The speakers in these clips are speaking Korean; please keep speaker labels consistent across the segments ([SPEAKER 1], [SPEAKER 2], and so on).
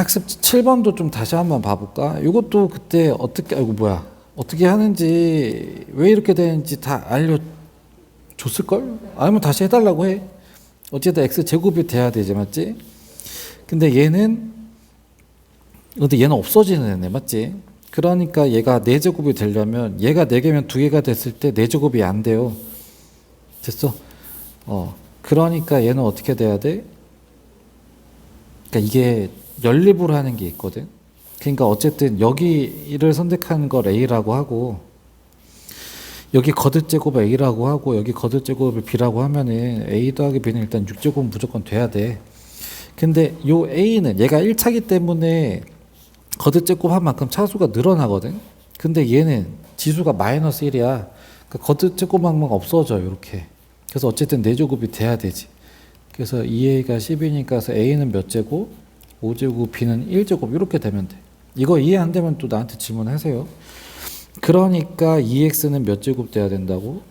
[SPEAKER 1] 학습 7번도 좀 다시 한번 봐볼까? 이것도 그때 어떻게, 아이고, 뭐야. 어떻게 하는지, 왜 이렇게 되는지 다 알려줬을걸? 아니면 다시 해달라고 해. 어쨌든 x 제곱이 돼야 되지, 맞지? 근데 얘는, 근데 얘는 없어지는 애네, 맞지? 그러니까 얘가 4제곱이 되려면, 얘가 4개면 2개가 됐을 때 4제곱이 안 돼요. 됐어? 어. 그러니까 얘는 어떻게 돼야 돼? 그러니까 이게 연립을 하는 게 있거든. 그러니까 어쨌든 여기를 선택하는 걸 A라고 하고 여기 거듭 제곱을 A라고 하고 여기 거듭 제곱을 B라고 하면은 A 더하기 B는 일단 6제곱 무조건 돼야 돼. 근데 요 A는 얘가 1차기 때문에 거듭 제곱 한 만큼 차수가 늘어나거든. 근데 얘는 지수가 마이너스 1이야. 그러니까 거듭 제곱만큼 없어져 이렇게. 그래서 어쨌든 4제곱이 돼야 되지. 그래서 2a가 10이니까 a는 몇 제곱? 5제곱, b는 1제곱 이렇게 되면 돼. 이거 이해 안 되면 또 나한테 질문하세요. 그러니까 2x는 몇 제곱 돼야 된다고?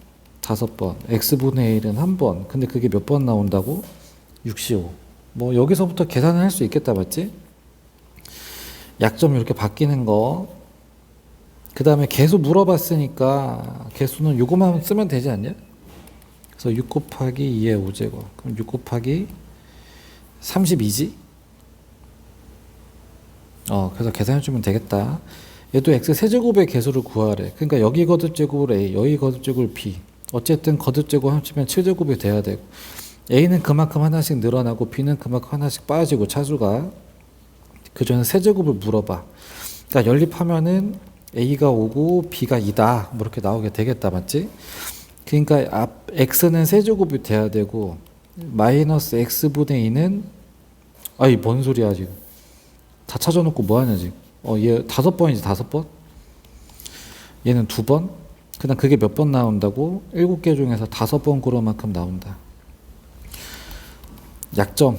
[SPEAKER 1] 다섯 번. x분의 1은 한 번. 근데 그게 몇 번 나온다고? 65. 뭐 여기서부터 계산을 할 수 있겠다 맞지? 약점 이렇게 바뀌는 거. 그 다음에 개수 물어봤으니까 개수는 요거만 쓰면 되지 않냐? 그래서 6 곱하기 2의 5제곱. 그럼 6 곱하기 32지? 어, 그래서 계산해주면 되겠다. 얘도 x 세제곱의 개수를 구하래. 그러니까 여기 거듭제곱을 a, 여기 거듭제곱을 b. 어쨌든 거듭제곱 합치면 7제곱이 돼야 되고 a는 그만큼 하나씩 늘어나고 b는 그만큼 하나씩 빠지고 차수가 그 전에 세제곱을 물어봐. 그러니까 연립하면은 a가 5고 b가 2다. 뭐 이렇게 나오게 되겠다. 맞지? 그러니까 앞 x는 세제곱이 돼야 되고 마이너스 x분의 2는 아이 뭔 소리야 지금 다 찾아놓고 뭐 하냐 지금. 어 얘 다섯 번이지 다섯 번? 얘는 두 번? 그다음 그게 몇 번 나온다고? 일곱 개 중에서 다섯 번 고를 만큼 나온다. 약점.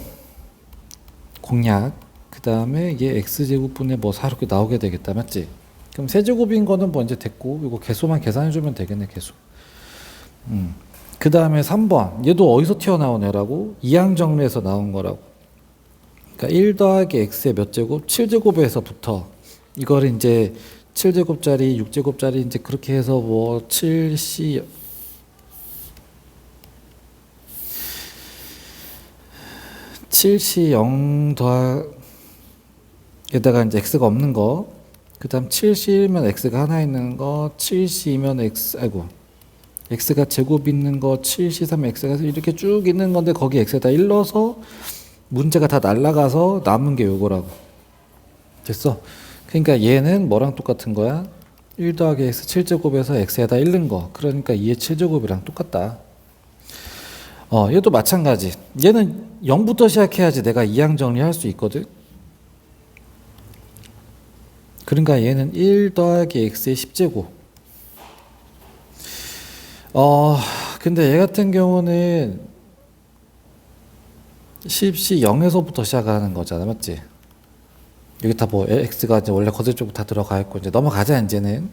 [SPEAKER 1] 공략. 그 다음에 얘 x제곱분의 뭐4 이렇게 나오게 되겠다. 맞지? 그럼 세제곱인 거는 먼저 됐고 이거 개수만 계산해주면 되겠네 개수. 음. 그 다음에 3번. 얘도 어디서 튀어나온 애라고? 이항정리에서 나온 거라고. 그러니까 1 더하기 x의 몇 제곱? 7제곱에서부터. 이거를 이제 7제곱짜리, 6제곱짜리 이제 그렇게 해서 뭐 7c 7c 0 더하 에다가 이제 x가 없는 거. 그 다음 7c면 x가 하나 있는 거, 7c면 x 아이고 x가 제곱 있는 거 7c3 x가 이렇게 쭉 있는 건데 거기 x에다 1 넣어서 문제가 다 날라가서 남은 게 요거라고. 됐어? 그러니까 얘는 뭐랑 똑같은 거야? 1 더하기 x 7제곱에서 x에다 1 넣은 거. 그러니까 2의 7제곱이랑 똑같다. 어 얘도 마찬가지. 얘는 0부터 시작해야지 내가 이항 정리할 수 있거든. 그러니까 얘는 1 더하기 x의 10제곱. 어, 근데 얘 같은 경우는 10시 0에서부터 시작하는 거잖아, 맞지? 여기 다 뭐 x가 이제 원래 거들 쪽다 들어가 있고 이제 넘어가자 이제는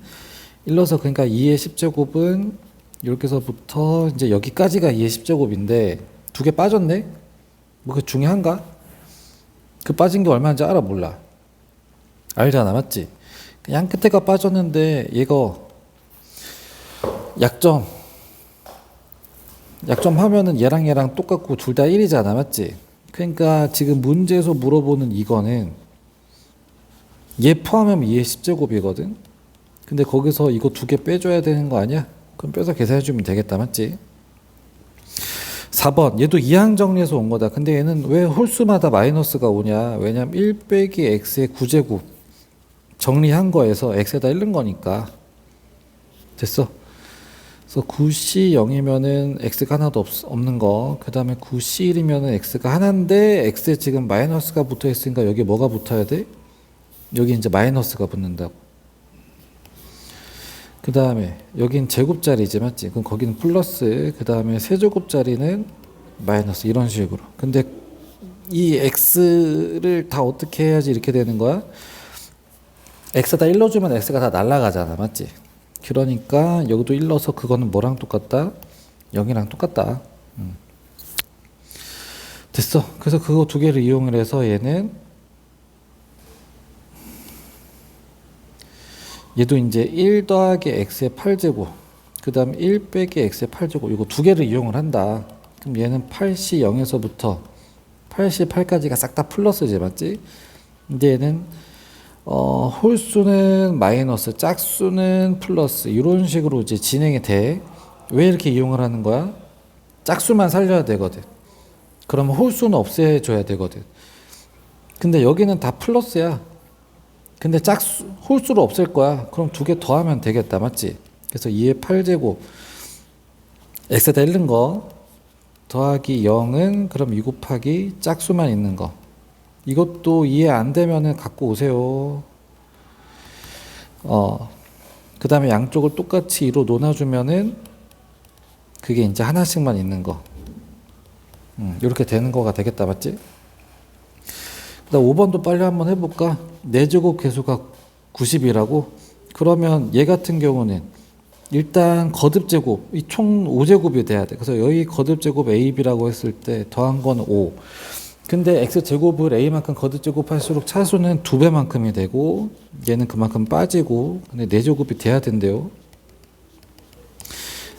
[SPEAKER 1] 일러서 그러니까 2의 10제곱은 이렇게서부터 이제 여기까지가 2의 10제곱인데 두 개 빠졌네? 뭐 그 중에 한가? 그 빠진 게 얼마인지 알아 몰라. 알잖아, 맞지? 양 끝에가 빠졌는데 얘가 약점 약점 하면은 얘랑 얘랑 똑같고 둘 다 1이잖아. 맞지? 그러니까 지금 문제에서 물어보는 이거는 얘 포함하면 2의 10제곱이거든. 근데 거기서 이거 두 개 빼줘야 되는 거 아니야? 그럼 빼서 계산해 주면 되겠다. 맞지? 4번 얘도 이항 정리해서 온 거다. 근데 얘는 왜 홀수마다 마이너스가 오냐? 왜냐면 1 빼기 x의 9제곱 정리한 거에서 x에다 1는 거니까 됐어. 그래서 9C 0이면은 x가 하나도 없, 없는 거. 그 다음에 9C 1이면은 x가 하나인데 x에 지금 마이너스가 붙어 있으니까 여기 뭐가 붙어야 돼? 여기 이제 마이너스가 붙는다고. 그 다음에 여긴 제곱짜리지 맞지? 그럼 거기는 플러스. 그 다음에 세제곱짜리는 마이너스 이런 식으로. 근데 이 x를 다 어떻게 해야지 이렇게 되는 거야? x에다 1 넣어주면 x가 다 날라가잖아 맞지? 그러니까 여기도 일러서 그거는 뭐랑 똑같다? 0이랑 똑같다. 음. 됐어. 그래서 그거 두 개를 이용을 해서 얘는 얘도 이제 1 더하기 x의 8제곱 그 다음에 1 빼기 x의 8제곱 이거 두 개를 이용을 한다. 그럼 얘는 8시 0에서부터 88까지가 싹 다 플러스지 맞지? 근데 얘는 어, 홀수는 마이너스 짝수는 플러스 이런 식으로 이제 진행이 돼 왜 이렇게 이용을 하는 거야? 짝수만 살려야 되거든 그러면 홀수는 없애줘야 되거든 근데 여기는 다 플러스야 근데 짝수 홀수로 없앨 거야. 그럼 두 개 더하면 되겠다, 맞지? 그래서 2의 8제곱 x에다 1는 거 더하기 0은 그럼 2 곱하기 짝수만 있는 거. 이것도 이해 안 되면은 갖고 오세요. 어. 그 다음에 양쪽을 똑같이 2로 나눠주면은 그게 이제 하나씩만 있는 거. 음, 이렇게 되는 거가 되겠다, 맞지? 그 다음 5번도 빨리 한번 해볼까? 4제곱 개수가 90이라고? 그러면 얘 같은 경우는 일단 거듭 제곱, 이 총 5제곱이 돼야 돼. 그래서 여기 거듭 제곱 AB라고 했을 때 더한 건 5. 근데 X제곱을 A만큼 거듭 제곱할수록 차수는 2배만큼이 되고 얘는 그만큼 빠지고 근데 4제곱이 돼야 된대요.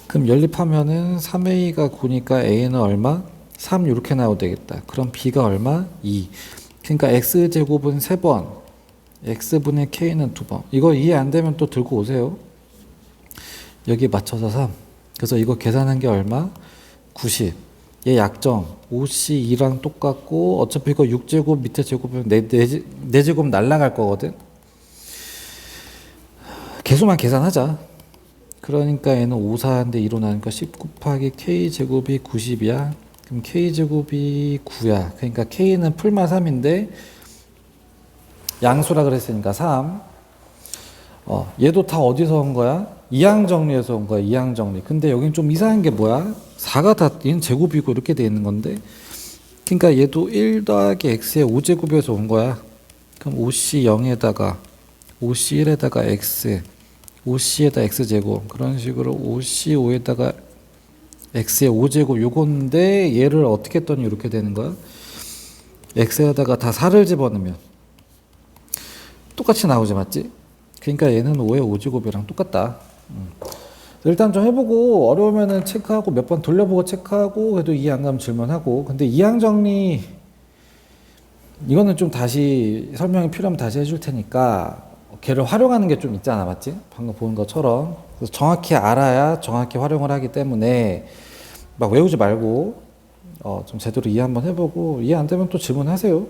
[SPEAKER 1] 그럼 연립하면은 3A가 9니까 A는 얼마? 3 이렇게 나오면 되겠다. 그럼 B가 얼마? 2. 그러니까 x 제곱은 세 번, x분의 k는 두 번. 이거 이해 안 되면 또 들고 오세요. 여기 맞춰서 3. 그래서 이거 계산한 게 얼마? 90. 얘 약정 5c 2랑 똑같고 어차피 이거 6제곱 밑에 제곱은 4, 4 제곱 날라갈 거거든. 개수만 계산하자. 그러니까 얘는 5, 4인데 2로 나니까 10 곱하기 k 제곱이 90이야. 그럼 k 제곱이 9야. 그러니까 k는 풀마 3인데 양수라 그랬으니까 3. 어, 얘도 다 어디서 온 거야? 이항 정리에서 온 거야. 이항 정리. 근데 여긴 좀 이상한 게 뭐야? 4가 다 얘는 제곱이고 이렇게 돼 있는 건데. 그러니까 얘도 1 더하기 x의 5제곱에서 온 거야. 그럼 5c 0에다가 5c 1에다가 x 5c에다 x제곱 그런 식으로 5c 5에다가 x의 5제곱 요건데 얘를 어떻게 했더니 이렇게 되는 거야? x에다가 다 4를 집어넣으면 똑같이 나오지 맞지? 그러니까 얘는 5의 5제곱이랑 똑같다. 음. 일단 좀 해보고 어려우면은 체크하고 몇 번 돌려보고 체크하고 그래도 이해 안 가면 질문하고 근데 이항 정리 이거는 좀 다시 설명이 필요하면 다시 해줄 테니까 걔를 활용하는 게 좀 있잖아 맞지? 방금 본 것처럼 그래서 정확히 알아야 정확히 활용을 하기 때문에 막 외우지 말고 어, 좀 제대로 이해 한번 해보고 이해 안 되면 또 질문하세요